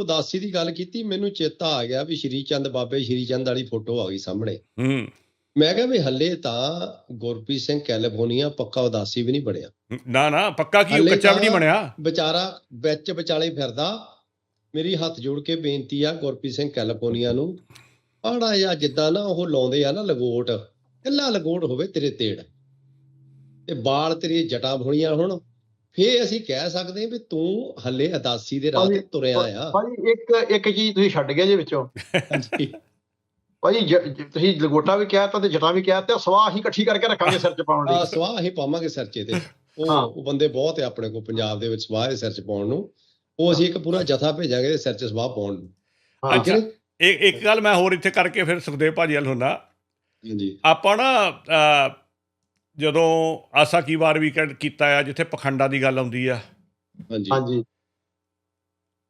ਉਦਾਸੀ ਦੀ ਗੱਲ ਕੀਤੀ ਮੈਨੂੰ ਚੇਤਾ ਆ ਗਿਆ ਵੀ ਸ਼੍ਰੀ ਚੰਦ ਬਾਬੇ ਸ਼੍ਰੀ ਚੰਦ ਵਾਲੀ ਫੋਟੋ ਆ ਗਈ ਸਾਹਮਣੇ। ਹੂੰ। ਮੈਂ ਕਿਹਾ ਵੀ ਹੱਲੇ ਤਾਂ ਗੁਰਪ੍ਰੀਤ ਸਿੰਘ ਕੈਲੀਫੋਰਨੀਆ ਪੱਕਾ ਉਦਾਸੀ ਵੀ ਨਹੀਂ ਬਣਿਆ। ਨਾ ਨਾ ਪੱਕਾ ਕੀ ਕੱਚਾ ਵੀ ਨਹੀਂ ਬਣਿਆ? ਵਿਚਾਰਾ ਵਿੱਚ ਵਿਚਾਲੇ ਫਿਰਦਾ ਮੇਰੀ ਹੱਥ ਜੋੜ ਕੇ ਬੇਨਤੀ ਆ ਗੁਰਪ੍ਰੀਤ ਸਿੰਘ ਕੈਲੀਫੋਰਨੀਆ ਨੂੰ ਆੜਾ ਜਾਂ ਜਿੱਦਾਂ ਨਾ ਉਹ ਲਾਉਂਦੇ ਆ ਨਾ ਲਗੋਟ ਕੱਲਾ ਲਗੋਟ ਹੋਵੇ ਤੇਰੇ ਤੇੜ। ਤੇ ਬਾਲ ਤੇਰੀ ਜਟਾਂ ਹੋਣੀਆਂ ਹੁਣ ਫੇਰ ਅਸੀਂ ਕਹਿ ਸਕਦੇ ਹਾਂ ਵੀ ਤੂੰ ਹੱਲੇ ਅਦਾਸੀ ਦੇ ਰਾਹ ਤੇ ਤੁਰਿਆ ਆ ਭਾਜੀ ਇੱਕ ਇੱਕ ਚੀਜ਼ ਤੁਸੀਂ ਛੱਡ ਗਏ ਜੇ ਵਿੱਚੋਂ। ਭਾਜੀ ਜ- ਜ- ਤੁਸੀਂ ਲਗੋਟਾ ਵੀ ਕਹਿ ਤਾ ਤੇ ਜਟਾ ਵੀ ਕਹਿ ਤਾ ਸਵਾਹ ਹੀ ਇਕੱਠੀ ਕਰਕੇ ਰੱਖਾਂਗੇ ਸਿਰ 'ਚ ਪਾਉਣ ਲਈ। ਸਵਾਹ ਅਸੀਂ ਪਾਵਾਂਗੇ ਸਰਚੇ ਤੇ ਉਹ ਹਾਂ। ਉਹ ਬੰਦੇ ਬਹੁਤ ਆ ਆਪਣੇ ਕੋਲ ਪੰਜਾਬ ਦੇ ਵਿੱਚ ਸਵਾਹ ਦੇ ਸਿਰ ਚ ਪਾਉਣ ਨੂੰ। ਉਹ ਅਸੀਂ ਇੱਕ ਪੂਰਾ ਜਥਾ ਭੇਜਾਂਗੇ ਤੇ ਸਿਰ ਚ ਸਵਾਹ ਪਾਉਣ ਨੂੰ। ਹਾਂ। ਅੱਛਾ ਇੱਕ ਇੱਕ ਗੱਲ ਮੈਂ ਹੋਰ ਇੱਥੇ ਕਰਕੇ ਫਿਰ ਸੁਖਦੇਵ ਭਾਜੀ ਵੱਲ ਹੁੰਦਾ। ਹਾਂਜੀ। ਆਪਾਂ ਨਾ ਜਦੋਂ ਆਸਾ ਕੀ ਵਾਰ ਵੀ ਕੀਤਾ ਆ ਜਿੱਥੇ ਪਖੰਡਾ ਦੀ ਗੱਲ ਆਉਂਦੀ ਆ। ਹਾਂਜੀ। ਹਾਂਜੀ।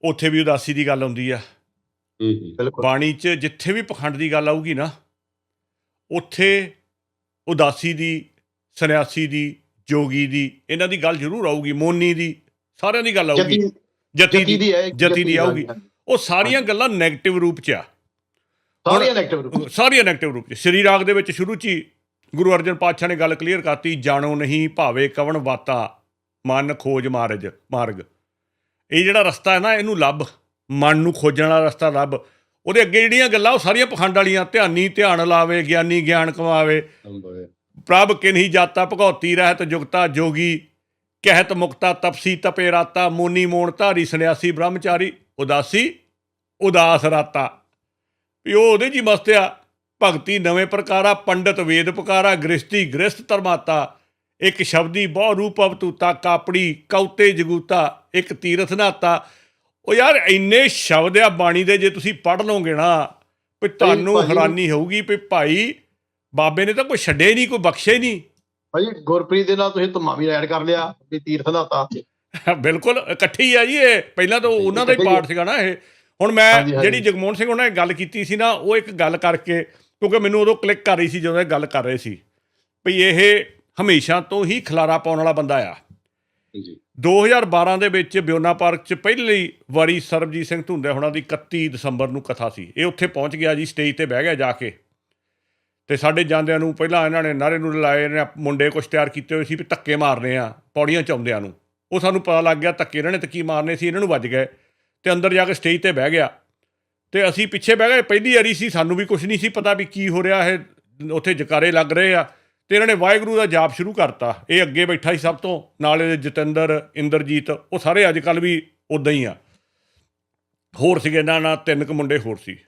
ਉੱਥੇ ਵੀ ਉਦਾਸੀ ਦੀ ਗੱਲ ਆਉਂਦੀ ਆ। ਹੂੰ ਹੂੰ। ਬਿਲਕੁਲ। ਬਾਣੀ 'ਚ ਜਿੱਥੇ ਵੀ ਪਖੰਡ ਦੀ ਗੱਲ ਆਊਗੀ ਨਾ ਉੱਥੇ ਉਦਾਸੀ ਦੀ ਸੰਨਿਆਸੀ ਦੀ ਜੋਗੀ ਦੀ ਇਹਨਾਂ ਦੀ ਗੱਲ ਜ਼ਰੂਰ ਆਊਗੀ ਮੋਨੀ ਦੀ ਸਾਰਿਆਂ ਦੀ ਗੱਲ ਆਊਗੀ। ਜਤੀ ਦੀ ਜਤੀ ਦੀ ਆਊਗੀ। ਉਹ ਸਾਰੀਆਂ ਗੱਲਾਂ 네ਗੇਟਿਵ ਰੂਪ 'ਚ ਆ। ਸਾਰੀਆਂ ਨੈਗੇਟਿਵ ਸਾਰੀਆਂ 네ਗੇਟਿਵ ਰੂਪ 'ਚ। ਸ੍ਰੀ ਰਾਗ ਦੇ ਵਿੱਚ ਸ਼ੁਰੂ 'ਚ ਹੀ ਗੁਰੂ ਅਰਜਨ ਪਾਤਸ਼ਾਹ ਨੇ ਗੱਲ ਕਲੀਅਰ ਕਰਤੀ ਜਾਣੋ ਨਹੀਂ ਭਾਵੇ ਕਵਣ ਬਾਤਾ ਮਨ ਖੋਜ ਮਾਰਜ ਮਾਰਗ। ਇਹ ਜਿਹੜਾ ਰਸਤਾ ਹੈ ਨਾ ਇਹਨੂੰ ਲੱਭ ਮਨ ਨੂੰ ਖੋਜਣ ਵਾਲਾ ਰਸਤਾ ਲੱਭ। ਉਹਦੇ ਅੱਗੇ ਜਿਹੜੀਆਂ ਗੱਲਾਂ ਉਹ ਸਾਰੀਆਂ ਪਖੰਡ ਵਾਲੀਆਂ ਧਿਆਨੀ ਧਿਆਨ ਲਾਵੇ ਗਿਆਨੀ ਗਿਆਨ ਕਮਾਵੇ। ਪ੍ਰਭ ਕਿਨਹੀ ਜਾਤਾ ਭਗਉਤੀ ਰਹਿਤ ਜੁਗਤਾ ਜੋਗੀ ਕਹਿਤ ਮੁਕਤਾ ਤਪਸੀ ਤਪੇ ਰਾਤਾ ਮੋਨੀ ਮੋਣ ਧਾਰੀ ਸੰਨਿਆਸੀ ਬ੍ਰਹਮਚਾਰੀ ਉਦਾਸੀ ਉਦਾਸ ਰਾਤਾ। ਵੀ ਉਹ ਉਹਦੇ ਜੀ ਮਸਤਿਆ ਭਗਤੀ ਨਵੇਂ ਪ੍ਰਕਾਰਾ ਪੰਡਤ ਵੇਦ ਪੁਕਾਰਾ ਗ੍ਰਸਤੀ ਗ੍ਰਸਤ ਧਰਮਾਤਾ। ਇੱਕ ਸ਼ਬਦੀ ਬਹੁ ਰੂਪ ਅਵਤੂਤਾ ਕਾਪੜੀ ਕੌਤੇ ਜਗੂਤਾ ਇੱਕ ਤੀਰਥ ਨਾਤਾ। ਉਹ ਯਾਰ ਇੰਨੇ ਸ਼ਬਦ ਆ ਬਾਣੀ ਦੇ ਜੇ ਤੁਸੀਂ ਪੜ੍ਹ ਲਓਗੇ ਨਾ ਵੀ ਤੁਹਾਨੂੰ ਹੈਰਾਨੀ ਹੋਊਗੀ ਵੀ ਭਾਈ ਬਾਬੇ ਨੇ ਤਾਂ ਕੋਈ ਛੱਡੇ ਨਹੀਂ ਕੋਈ ਬਖਸ਼ੇ ਨਹੀਂ। ਭਾਜੀ ਗੁਰਪ੍ਰੀਤ ਦੇ ਨਾਲ ਤੁਸੀਂ ਧਮਾ ਵੀ ਐਡ ਕਰ ਲਿਆ ਵੀ ਤੀਰਥ ਦਾਤਾ ਬਿਲਕੁਲ ਇਕੱਠੀ ਆ ਜੀ ਇਹ। ਪਹਿਲਾਂ ਤਾਂ ਉਹਨਾਂ ਦਾ ਹੀ ਪਾਠ ਸੀਗਾ ਨਾ ਇਹ। ਹੁਣ ਮੈਂ। ਜਿਹੜੀ ਜਗਮੋਹਨ ਸਿੰਘ ਉਹਨਾਂ ਨੇ ਗੱਲ ਕੀਤੀ ਸੀ ਨਾ ਉਹ ਇੱਕ ਗੱਲ ਕਰਕੇ ਕਿਉਂਕਿ ਮੈਨੂੰ ਉਦੋਂ ਕਲਿੱਕ ਕਰ ਰਹੀ ਸੀ ਜਦੋਂ ਇਹ ਗੱਲ ਕਰ ਰਹੇ ਸੀ ਵੀ ਇਹ ਹਮੇਸ਼ਾ ਤੋਂ ਹੀ ਖਲਾਰਾ ਪਾਉਣ ਵਾਲਾ ਬੰਦਾ ਆ। ਜੀ। 2012 ਦੇ ਵਿੱਚ ਬਿਓਨਾ ਪਾਰਕ 'ਚ ਪਹਿਲੀ ਵਾਰੀ ਸਰਬਜੀਤ ਸਿੰਘ ਧੁੰਦੇ ਹੋਣਾ ਦੀ 31 ਦਸੰਬਰ ਨੂੰ ਕਥਾ ਸੀ। ਇਹ ਉੱਥੇ ਪਹੁੰਚ ਗਿਆ ਜੀ ਸਟੇਜ ਤੇ ਬਹਿ ਗਿਆ ਜਾ ਕੇ। ਤੇ ਸਾਡੇ ਜਾਂਦਿਆਂ ਨੂੰ ਪਹਿਲਾਂ ਇਹਨਾਂ ਨੇ ਨਾਰੇ ਨੂੰ ਲਾਏ ਨੇ ਮੁੰਡੇ ਕੁਛ ਤਿਆਰ ਕੀਤੇ ਹੋਏ ਸੀ ਵੀ ਧੱਕੇ ਮਾਰਨੇ ਆ ਪੌੜੀਆਂ ਚ ਆਉਂਦਿਆਂ ਨੂੰ। ਉਹ ਸਾਨੂੰ ਪਤਾ ਲੱਗ ਗਿਆ ਧੱਕੇ ਇਹਨਾਂ ਨੇ ਤੇ ਕੀ ਮਾਰਨੇ ਸੀ ਇਹਨਾਂ ਨੂੰ ਵੱਜ ਗਏ। ਤੇ ਅੰਦਰ ਜਾ ਕੇ ਸਟੇਜ ਤੇ ਬਹਿ ਗਿਆ। ਤੇ ਅਸੀਂ ਪਿੱਛੇ ਬਹਿ ਗਏ, ਪਹਿਲੀ ਵਾਰੀ ਸੀ, ਸਾਨੂੰ ਵੀ ਕੁਝ ਨਹੀਂ ਸੀ ਪਤਾ ਵੀ ਕੀ ਹੋ ਰਿਹਾ ਹੈ ਉੱਥੇ ਜਕਾਰੇ ਲੱਗ ਰਹੇ ਆ। ਤੇ ਇਹਨਾਂ ਨੇ ਵਾਹਿਗੁਰੂ ਦਾ ਜਾਪ ਸ਼ੁਰੂ ਕਰਤਾ। ਇਹ ਅੱਗੇ ਬੈਠਾ ਸੀ ਸਭ ਤੋਂ, ਨਾਲੇ ਦੇ ਜਤਿੰਦਰ, ਇੰਦਰਜੀਤ, ਉਹ ਸਾਰੇ ਅੱਜ ਕੱਲ ਵੀ ਉਦਾਂ ਹੀ ਆ। ਹੋਰ ਸੀਗੇ, ਇਹਨਾਂ ਨਾਲ ਤਿੰਨ ਕੁ ਮੁੰਡੇ ਹੋਰ ਸੀ।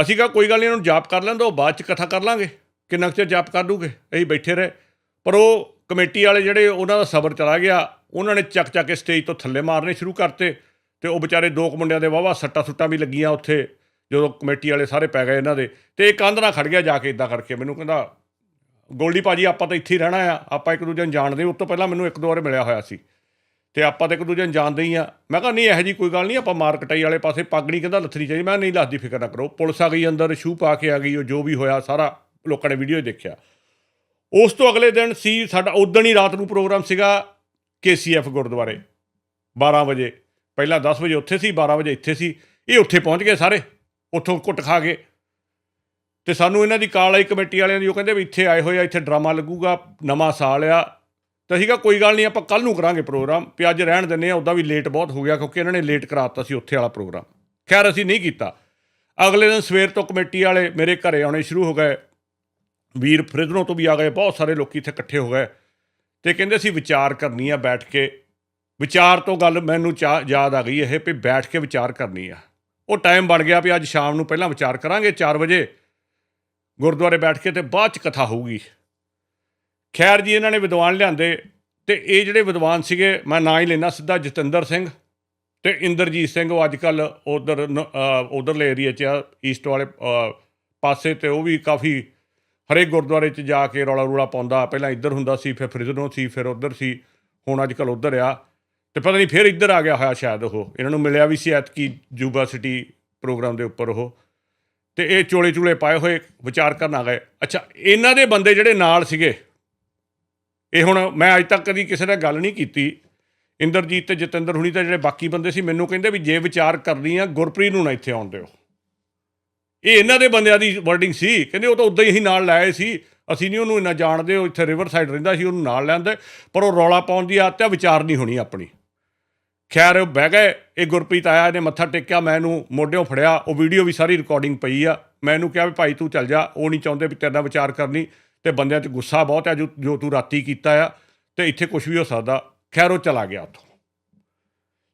ਅਸੀਂ ਕਿਹਾ, ਕੋਈ ਗੱਲ ਨਹੀਂ ਇਹਨਾਂ ਨੂੰ ਜਾਪ ਕਰ ਲੈਣ ਦਿਓ ਬਾਅਦ ਚ ਕਥਾ ਕਰ ਲਾਂਗੇ। ਕਿੰਨਾ ਕੁ ਚਿਰ ਜਾਪ ਕਰ ਦੂਗੇ ਅਸੀਂ ਬੈਠੇ ਰਹੇ। ਪਰ ਉਹ ਕਮੇਟੀ ਵਾਲੇ ਜਿਹੜੇ, ਉਹਨਾਂ ਦਾ ਸਬਰ ਚਲਾ ਗਿਆ। ਉਹਨਾਂ ਨੇ ਚੱਕ ਚੱਕ ਕੇ ਸਟੇਜ ਤੋਂ ਥੱਲੇ ਮਾਰਨੇ ਸ਼ੁਰੂ ਕਰਤੇ। ਤੇ ਉਹ ਵਿਚਾਰੇ ਦੋ ਕੁ ਮੁੰਡਿਆਂ ਦੇ ਵਾਵਾ ਸੱਟਾਂ ਸੁੱਟਾਂ ਵੀ ਲੱਗੀਆਂ ਉੱਥੇ, ਜਦੋਂ ਕਮੇਟੀ ਵਾਲੇ ਸਾਰੇ ਪੈ ਗਏ ਇਹਨਾਂ ਦੇ। ਤੇ ਇਹ ਕੰਧ ਨਾਲ ਖੜ ਗਿਆ ਜਾ ਕੇ ਇਦਾਂ ਕਰਕੇ। ਮੈਨੂੰ ਕਹਿੰਦਾ, ਗੋਲਡੀ ਭਾਜੀ, ਆਪਾਂ ਤਾਂ ਇੱਥੇ ਹੀ ਰਹਿਣਾ ਆ। ਆਪਾਂ ਇੱਕ ਦੂਜੇ ਨੂੰ ਜਾਣਦੇ ਉਸ ਤੋਂ ਪਹਿਲਾਂ ਮੈਨੂੰ ਇੱਕ ਦੋ ਵਾਰ ਮਿਲਿਆ ਹੋਇਆ ਸੀ। ਤੇ ਆਪਾਂ ਤਾਂ ਇੱਕ ਦੂਜੇ ਨੂੰ ਜਾਣਦੇ ਹੀ ਆ। ਮੈਂ ਕਿਹਾ, ਨਹੀਂ, ਇਹੋ ਜੀ ਕੋਈ ਗੱਲ ਨਹੀਂ, ਆਪਾਂ ਮਾਰਕਟਾਈ ਵਾਲੇ ਪਾਸੇ ਪੱਗ ਨਹੀਂ ਕਹਿੰਦਾ, ਲੱਥਣੀ ਚਾਹੀਦੀ। ਮੈਂ ਨਹੀਂ ਲੱਥਦੀ ਫਿਕਰ ਨਾ ਕਰੋ। ਪੁਲਿਸ ਆ ਗਈ ਅੰਦਰ, ਸ਼ੂ ਪਾ ਕੇ ਆ ਗਈ, ਉਹ ਜੋ ਵੀ ਹੋਇਆ, ਸਾਰਾ ਲੋਕਾਂ ਨੇ ਵੀਡੀਓ ਦੇਖਿਆ। ਉਸ ਤੋਂ ਅਗਲੇ ਦਿਨ ਸੀ ਸਾਡਾ ਉਦਣ ਹੀ ਰਾਤ ਨੂੰ ਪ੍ਰੋਗਰਾਮ ਸੀਗਾ ਕੇਸੀਐਫ ਗੁਰਦੁਆਰੇ 12 ਵਜੇ। ਪਹਿਲਾਂ 10 ਵਜੇ ਉੱਥੇ ਸੀ 12 ਵਜੇ ਇੱਥੇ ਸੀ। ਇਹ ਉੱਥੇ ਪਹੁੰਚ ਗਏ ਸਾਰੇ, ਉੱਥੋਂ ਕੁੱਟ ਖਾ ਗਏ ਤੇ ਸਾਨੂੰ ਇਹਨਾਂ ਦੀ ਕਾਲ ਆਈ ਕਮੇਟੀ ਵਾਲਿਆਂ ਦੀ ਉਹ ਕਹਿੰਦੇ ਵੀ ਇੱਥੇ ਆਏ ਹੋਏ ਆ, ਇੱਥੇ ਡਰਾਮਾ ਲੱਗੂਗਾ, ਨਵਾਂ ਸਾਲ ਆ। ਤਾਂ ਅਸੀਂ ਕਿਹਾ, ਕੋਈ ਗੱਲ ਨਹੀਂ, ਆਪਾਂ ਕੱਲ ਨੂੰ ਕਰਾਂਗੇ ਪ੍ਰੋਗਰਾਮ, ਵੀ ਅੱਜ ਰਹਿਣ ਦਿੰਦੇ ਆ, ਉਦਾਂ ਵੀ ਲੇਟ ਬਹੁਤ ਹੋ ਗਿਆ, ਕਿਉਂਕਿ ਇਹਨਾਂ ਨੇ ਲੇਟ ਕਰਾਤਾ ਸੀ ਉੱਥੇ ਵਾਲਾ ਪ੍ਰੋਗਰਾਮ। ਖੈਰ, ਅਸੀਂ ਨਹੀਂ ਕੀਤਾ। ਅਗਲੇ ਦਿਨ ਸਵੇਰ ਤੋਂ ਕਮੇਟੀ ਵਾਲੇ ਮੇਰੇ ਘਰੇ ਆਉਣੇ ਸ਼ੁਰੂ ਹੋ ਗਏ। ਵੀਰ ਫਰਿਦਨੋਂ ਤੋਂ ਵੀ ਆ ਗਏ, ਬਹੁਤ ਸਾਰੇ ਲੋਕੀ ਇੱਥੇ ਇਕੱਠੇ ਹੋ ਗਏ। ਤੇ ਕਹਿੰਦੇ ਅਸੀਂ ਵਿਚਾਰ ਕਰਨੀ ਆ ਬੈਠ ਕੇ। ਵਿਚਾਰ ਤੋਂ ਗੱਲ ਮੈਨੂੰ ਚਾ- ਯਾਦ ਆ ਗਈ ਇਹ ਵੀ ਬੈਠ ਕੇ ਵਿਚਾਰ ਕਰਨੀ ਆ। ਉਹ ਟਾਈਮ ਬਣ ਗਿਆ ਵੀ ਅੱਜ ਸ਼ਾਮ ਨੂੰ ਪਹਿਲਾਂ ਵਿਚਾਰ ਕਰਾਂਗੇ 4 ਵਜੇ। ਗੁਰਦੁਆਰੇ ਬੈਠ ਕੇ ਤੇ ਬਾਅਦ ਚ ਕਥਾ ਹੋਊਗੀ। ਖੈਰ ਜੀ, ਇਹਨਾਂ ਨੇ ਵਿਦਵਾਨ ਲਿਆਂਦੇ ਤੇ ਇਹ ਜਿਹੜੇ ਵਿਦਵਾਨ ਸੀਗੇ, ਮੈਂ ਨਾਂ ਹੀ ਲੈਣਾ ਸਿੱਧਾ ਜਤਿੰਦਰ ਸਿੰਘ ਤੇ ਇੰਦਰਜੀਤ ਸਿੰਘ, ਉਹ ਅੱਜ ਕੱਲ ਉਧਰ ਉਧਰਲੇ ਏਰੀਆ 'ਚ ਆ ਈਸਟ ਵਾਲੇ ਪਾਸੇ ਤੇ ਉਹ ਵੀ ਕਾਫੀ ਹਰੇਕ ਗੁਰਦੁਆਰੇ 'ਚ ਜਾ ਕੇ ਰੌਲਾ ਰੂਲਾ ਪਾਉਂਦਾ। ਪਹਿਲਾਂ ਇੱਧਰ ਹੁੰਦਾ ਸੀ, ਫਿਰ ਫਰਿਦਨੋਂ ਸੀ, ਫਿਰ ਉਧਰ ਸੀ, ਹੁਣ ਅੱਜ ਕੱਲ ਉਧਰ ਆ। ਤੇ ਪਤਾ ਨਹੀਂ ਫਿਰ ਇੱਧਰ ਆ ਗਿਆ ਹੋਇਆ ਸ਼ਾਇਦ ਉਹ। ਇਹਨਾਂ ਨੂੰ ਮਿਲਿਆ ਵੀ ਸੀ ਐਤਕੀ ਜੂਬਾ ਸਿਟੀ ਪ੍ਰੋਗਰਾਮ ਦੇ ਉੱਪਰ ਉਹ। ਤੇ ਇਹ ਚੋਲੇ ਚੂਲੇ ਪਾਏ ਹੋਏ, ਵਿਚਾਰ ਕਰਨ ਆ ਗਏ। ਅੱਛਾ, ਇਹਨਾਂ ਦੇ ਬੰਦੇ ਜਿਹੜੇ ਨਾਲ ਸੀਗੇ, ਇਹ ਹੁਣ ਮੈਂ ਅੱਜ ਤੱਕ ਕਦੀ ਕਿਸੇ ਨਾਲ ਗੱਲ ਨਹੀਂ ਕੀਤੀ। ਇੰਦਰਜੀਤ ਤੇ ਜਤਿੰਦਰ ਹੁਣੀ ਤਾਂ ਜਿਹੜੇ ਬਾਕੀ ਬੰਦੇ ਸੀ, ਮੈਨੂੰ ਕਹਿੰਦੇ ਵੀ ਜੇ ਵਿਚਾਰ ਕਰਨੀ ਆ, ਗੁਰਪ੍ਰੀਤ ਨੂੰ ਨਾ ਇੱਥੇ ਆਉਣ ਦਿਓ। ਇਹ ਇਹਨਾਂ ਦੇ ਬੰਦਿਆਂ ਦੀ ਵਰਡਿੰਗ ਸੀ। ਕਹਿੰਦੇ ਉਹ ਤਾਂ ਉਦਾਂ ਹੀ ਅਸੀਂ ਨਾਲ ਲਾਏ ਸੀ। ਅਸੀਂ ਨਹੀਂ ਉਹਨੂੰ ਇੰਨਾ ਜਾਣਦੇ, ਉਹ ਇੱਥੇ ਰਿਵਰ ਸਾਈਡ ਰਹਿੰਦਾ ਸੀ, ਉਹਨੂੰ ਨਾਲ ਲੈਂਦੇ ਪਰ ਉਹ ਰੌਲਾ ਪਾਉਣ ਦੀ ਆਦਤ ਆ, ਵਿਚਾਰ ਨਹੀਂ ਹੋਣੀ ਆਪਣੀ। ਖੈਰ, ਬਹਿ ਗਏ। ਇਹ ਗੁਰਪ੍ਰੀਤ ਆਇਆ, ਇਹਨੇ ਮੱਥਾ ਟੇਕਿਆ ਮੈਂ ਇਹਨੂੰ ਮੋਢਿਓਂ ਫੜਿਆ। ਉਹ ਵੀਡੀਓ ਵੀ ਸਾਰੀ ਰਿਕਾਰਡਿੰਗ ਪਈ ਆ। ਮੈਂ ਇਹਨੂੰ ਕਿਹਾ ਵੀ ਭਾਈ ਤੂੰ ਚੱਲ ਜਾ। ਉਹ ਨਹੀਂ ਚਾਹੁੰਦੇ ਵੀ ਤੇਰੇ ਨਾਲ ਵਿਚਾਰ ਕਰਨੀ। ਤੇ ਬੰਦਿਆਂ 'ਚ ਗੁੱਸਾ ਬਹੁਤ ਹੈ ਜੋ ਜੋ ਤੂੰ ਰਾਤੀ ਕੀਤਾ ਆ। ਤੇ ਇੱਥੇ ਕੁਝ ਵੀ ਹੋ ਸਕਦਾ। ਖੈਰ, ਉਹ ਚਲਾ ਗਿਆ ਉੱਥੋਂ।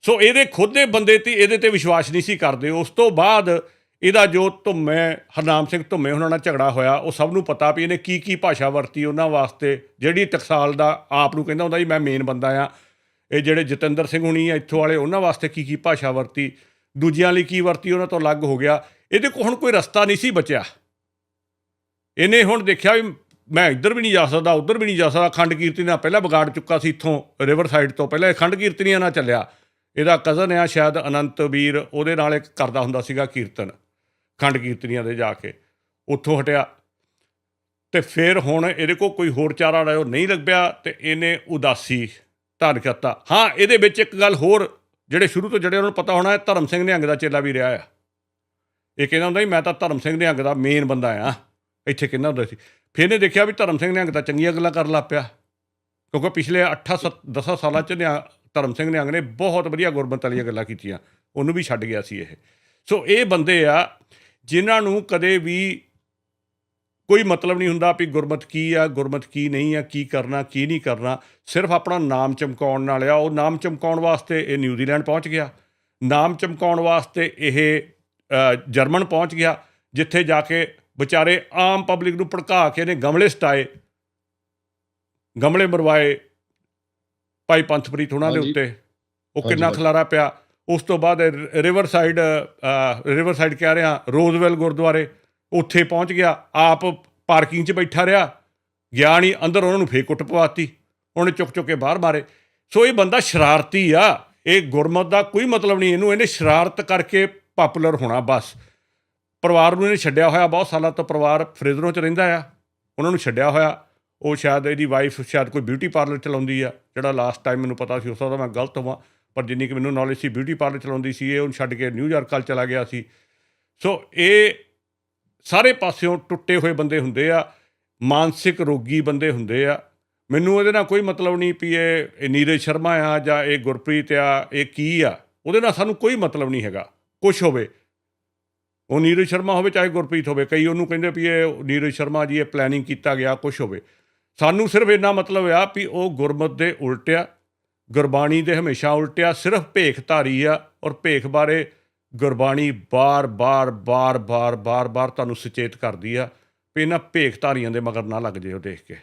ਸੋ ਇਹਦੇ ਖੁਦ ਦੇ ਬੰਦੇ ਤੇ, ਇਹਦੇ ਤੇ ਵਿਸ਼ਵਾਸ ਨਹੀਂ ਸੀ ਕਰਦੇ। ਉਸ ਤੋਂ ਬਾਅਦ ਇਹਦਾ ਜੋ ਧੁੰਮੇ, ਹਰਨਾਮ ਸਿੰਘ ਧੁੰਮੇ ਉਹਨਾਂ ਨਾਲ ਝਗੜਾ ਹੋਇਆ, ਉਹ ਸਭ ਨੂੰ ਪਤਾ ਵੀ ਇਹਨੇ ਕੀ ਕੀ ਭਾਸ਼ਾ ਵਰਤੀ ਉਹਨਾਂ ਵਾਸਤੇ। ਜਿਹੜੀ ਟਕਸਾਲ ਦਾ ਆਪ ਨੂੰ ਕਹਿੰਦਾ ਹੁੰਦਾ ਜੀ, ਮੈਂ ਮੇਨ ਬੰਦਾ ਆ। ਇਹ ਜਿਹੜੇ ਜਤਿੰਦਰ ਸਿੰਘ ਹੁਣੀ ਆ, ਇੱਥੋਂ ਵਾਲੇ, ਉਹਨਾਂ ਵਾਸਤੇ ਕੀ ਕੀ ਭਾਸ਼ਾ ਵਰਤੀ? ਦੂਜਿਆਂ ਲਈ ਕੀ ਵਰਤੀ? ਉਹਨਾਂ ਤੋਂ ਅਲੱਗ ਹੋ ਗਿਆ। ਇਹਦੇ ਕੋਲ ਹੁਣ ਕੋਈ ਰਸਤਾ ਨਹੀਂ ਸੀ ਬਚਿਆ। ਇਹਨੇ ਹੁਣ ਦੇਖਿਆ ਵੀ ਮੈਂ ਇੱਧਰ ਵੀ ਨਹੀਂ ਜਾ ਸਕਦਾ, ਉੱਧਰ ਵੀ ਨਹੀਂ ਜਾ ਸਕਦਾ। ਖੰਡ ਕੀਰਤਨੀ ਨਾਲ ਪਹਿਲਾਂ ਵਿਗਾੜ ਚੁੱਕਾ ਸੀ ਇੱਥੋਂ, ਰਿਵਰ ਸਾਈਡ ਤੋਂ। ਪਹਿਲਾਂ ਇਹ ਖੰਡ ਕੀਰਤਨੀਆਂ ਨਾਲ ਚੱਲਿਆ। ਇਹਦਾ ਕਜ਼ਨ ਆ ਸ਼ਾਇਦ ਅਨੰਤ ਵੀਰ, ਉਹਦੇ ਨਾਲ ਇੱਕ ਕਰਦਾ ਹੁੰਦਾ ਸੀਗਾ ਕੀਰਤਨ, ਖੰਡ ਕੀਰਤਨੀਆਂ ਦੇ ਜਾ ਕੇ। ਉੱਥੋਂ ਹਟਿਆ। ਤੇ ਫਿਰ ਹੁਣ ਇਹਦੇ ਕੋਲ ਕੋਈ ਹੋਰ ਚਾਰਾ ਰਿਹਾ ਉਹ ਨਹੀਂ ਲੱਭਿਆ ਤੇ ਇਹਨੇ ਉਦਾਸੀ ਧਾਰਨ ਕਰਤਾ ਹਾਂ, ਇਹਦੇ ਵਿੱਚ ਇੱਕ ਗੱਲ ਹੋਰ, ਜਿਹੜੇ ਸ਼ੁਰੂ ਤੋਂ ਜਿਹੜੇ ਉਹਨਾਂ ਨੂੰ ਪਤਾ ਹੋਣਾ ਹੈ, ਧਰਮ ਸਿੰਘ ਨਿਹੰਗ ਦਾ ਚੇਲਾ ਵੀ ਰਿਹਾ ਆ। ਇਹ ਕਹਿੰਦਾ ਹੁੰਦਾ ਸੀ, ਮੈਂ ਤਾਂ ਧਰਮ ਸਿੰਘ ਨਿਹੰਗ ਦਾ ਮੇਨ ਬੰਦਾ ਆ। ਇੱਥੇ ਕਹਿੰਦਾ ਹੁੰਦਾ ਸੀ। ਫਿਰ ਨੇ ਦੇਖਿਆ ਵੀ ਧਰਮ ਸਿੰਘ ਨਿਹੰਗ ਤਾਂ ਚੰਗੀਆਂ ਗੱਲਾਂ ਕਰਨ ਲੱਗ ਪਿਆ। ਕਿਉਂਕਿ ਪਿਛਲੇ 8 10 ਸਾਲਾਂ ਚ ਨਿਹੰਗ- ਧਰਮ ਸਿੰਘ ਨਿਹੰਗ ਨੇ ਬਹੁਤ ਵਧੀਆ ਗੁਰਮਤਿ ਵਾਲੀਆਂ ਗੱਲਾਂ ਕੀਤੀਆਂ। ਉਹਨੂੰ ਵੀ ਛੱਡ ਗਿਆ ਸੀ ਇਹ। ਸੋ ਇਹ ਬੰਦੇ ਆ, ਜਿਨ੍ਹਾਂ ਨੂੰ ਕਦੇ ਵੀ ਕੋਈ ਮਤਲਬ ਨਹੀਂ ਹੁੰਦਾ ਵੀ ਗੁਰਮਤ ਕੀ ਆ ਗੁਰਮਤ ਕੀ ਨਹੀਂ ਆ ਕੀ ਕਰਨਾ ਕੀ ਨਹੀਂ ਕਰਨਾ। ਸਿਰਫ ਆਪਣਾ ਨਾਮ ਚਮਕਾਉਣ ਨਾਲ ਆ। ਉਹ ਨਾਮ ਚਮਕਾਉਣ ਵਾਸਤੇ ਇਹ ਨਿਊਜ਼ੀਲੈਂਡ ਪਹੁੰਚ ਗਿਆ। ਨਾਮ ਚਮਕਾਉਣ ਵਾਸਤੇ ਇਹ ਜਰਮਨ ਪਹੁੰਚ ਗਿਆ ਜਿੱਥੇ ਜਾ ਕੇ ਵਿਚਾਰੇ ਆਮ ਪਬਲਿਕ ਨੂੰ ਭੜਕਾ ਕੇ ਨੇ ਗਮਲੇ ਸਟਾਏ। ਗਮਲੇ ਮਰਵਾਏ ਭਾਈ ਪੰਥਪ੍ਰੀਤ ਉਹਨਾਂ ਦੇ। ਉੱਤੇ। ਉਹ ਕਿੰਨਾ। ਖਲਾਰਾ ਪਿਆ। ਉਸ ਤੋਂ ਬਾਅਦ ਰਿਵਰ ਸਾਈਡ ਰਿਵਰ ਸਾਈਡ ਕਹਿ ਰਿਹਾ ਰੋਜ਼ਵੈਲ ਗੁਰਦੁਆਰੇ। ਉੱਥੇ ਪਹੁੰਚ ਗਿਆ, ਆਪ ਪਾਰਕਿੰਗ 'ਚ ਬੈਠਾ ਰਿਹਾ। ਗਿਆ ਨਹੀਂ ਅੰਦਰ ਉਹਨਾਂ ਨੂੰ ਫੇਕ ਕੁੱਟ ਪਵਾਤੀ। ਉਹਨੇ ਚੁੱਕ ਚੁੱਕ ਕੇ ਬਾਹਰ ਮਾਰੇ। ਸੋ ਇਹ ਬੰਦਾ ਸ਼ਰਾਰਤੀ ਆ। ਇਹ ਗੁਰਮਤ ਦਾ ਕੋਈ ਮਤਲਬ ਨਹੀਂ, ਇਹਨੂੰ ਇਹਨੇ ਸ਼ਰਾਰਤ ਕਰਕੇ ਪਪੂਲਰ ਹੋਣਾ ਬਸ। ਪਰਿਵਾਰ ਨੂੰ ਇਹਨੇ ਛੱਡਿਆ ਹੋਇਆ, ਬਹੁਤ ਸਾਲਾਂ ਤੋਂ ਪਰਿਵਾਰ ਫਰੀਜ਼ਰੋਂ 'ਚ ਰਹਿੰਦਾ ਆ। ਉਹਨਾਂ ਨੂੰ ਛੱਡਿਆ ਹੋਇਆ। ਉਹ ਸ਼ਾਇਦ ਇਹਦੀ ਵਾਈਫ ਸ਼ਾਇਦ ਕੋਈ ਬਿਊਟੀ ਪਾਰਲਰ ਚਲਾਉਂਦੀ ਆ, ਜਿਹੜਾ ਲਾਸਟ ਟਾਈਮ ਮੈਨੂੰ ਪਤਾ ਸੀ ਉਸ ਦਾ ਮੈਂ ਗਲਤ ਹੋਵਾਂ। ਪਰ ਜਿੰਨੀ ਕਿ ਮੈਨੂੰ ਨੌਲੇਜ ਸੀ ਬਿਊਟੀ ਪਾਰਲਰ ਚਲਾਉਂਦੀ ਸੀ, ਇਹ ਉਹਨੂੰ ਛੱਡ ਕੇ ਨਿਊਯਾਰਕ ਵੱਲ ਚਲਾ ਗਿਆ ਸੀ। ਸੋ ਇਹ ਸਾਰੇ ਪਾਸਿਓਂ ਟੁੱਟੇ ਹੋਏ ਬੰਦੇ ਹੁੰਦੇ ਆ, ਮਾਨਸਿਕ ਰੋਗੀ ਬੰਦੇ ਹੁੰਦੇ ਆ। ਮੈਨੂੰ ਇਹਦੇ ਨਾਲ ਕੋਈ ਮਤਲਬ ਨਹੀਂ ਵੀ ਇਹ ਇਹ ਨੀਰਜ ਸ਼ਰਮਾ ਆ ਜਾਂ ਇਹ ਗੁਰਪ੍ਰੀਤ ਆ, ਇਹ ਕੀ ਆ? ਉਹਦੇ ਨਾਲ ਸਾਨੂੰ ਕੋਈ ਮਤਲਬ ਨਹੀਂ ਹੈਗਾ ਕੁਝ ਹੋਵੇ। ਉਹ ਨੀਰਜ ਸ਼ਰਮਾ ਹੋਵੇ ਚਾਹੇ ਗੁਰਪ੍ਰੀਤ ਹੋਵੇ, ਕਈ ਉਹਨੂੰ ਕਹਿੰਦੇ ਵੀ ਇਹ ਨੀਰਜ ਸ਼ਰਮਾ ਜੀ, ਇਹ ਪਲੈਨਿੰਗ ਕੀਤਾ ਗਿਆ ਕੁਝ ਹੋਵੇ। ਸਾਨੂੰ ਸਿਰਫ ਇੰਨਾ ਮਤਲਬ ਆ ਵੀ ਉਹ ਗੁਰਮਤ ਦੇ ਉਲਟਿਆ, ਗੁਰਬਾਣੀ ਦੇ ਹਮੇਸ਼ਾ ਉਲਟਿਆ, ਸਿਰਫ ਭੇਖਧਾਰੀ ਆ ਔਰ ਭੇਖ ਬਾਰੇ ਗੁਰਬਾਣੀ ਬਾਰ-ਬਾਰ ਬਾਰ-ਬਾਰ ਬਾਰ-ਬਾਰ ਤੁਹਾਨੂੰ ਸੁਚੇਤ ਕਰਦੀ ਆ ਵੀ ਇਹਨਾਂ ਭੇਖਧਾਰੀਆਂ ਦੇ ਮਗਰ ਨਾ ਲੱਗ ਜਿਓ ਦੇਖ ਕੇ।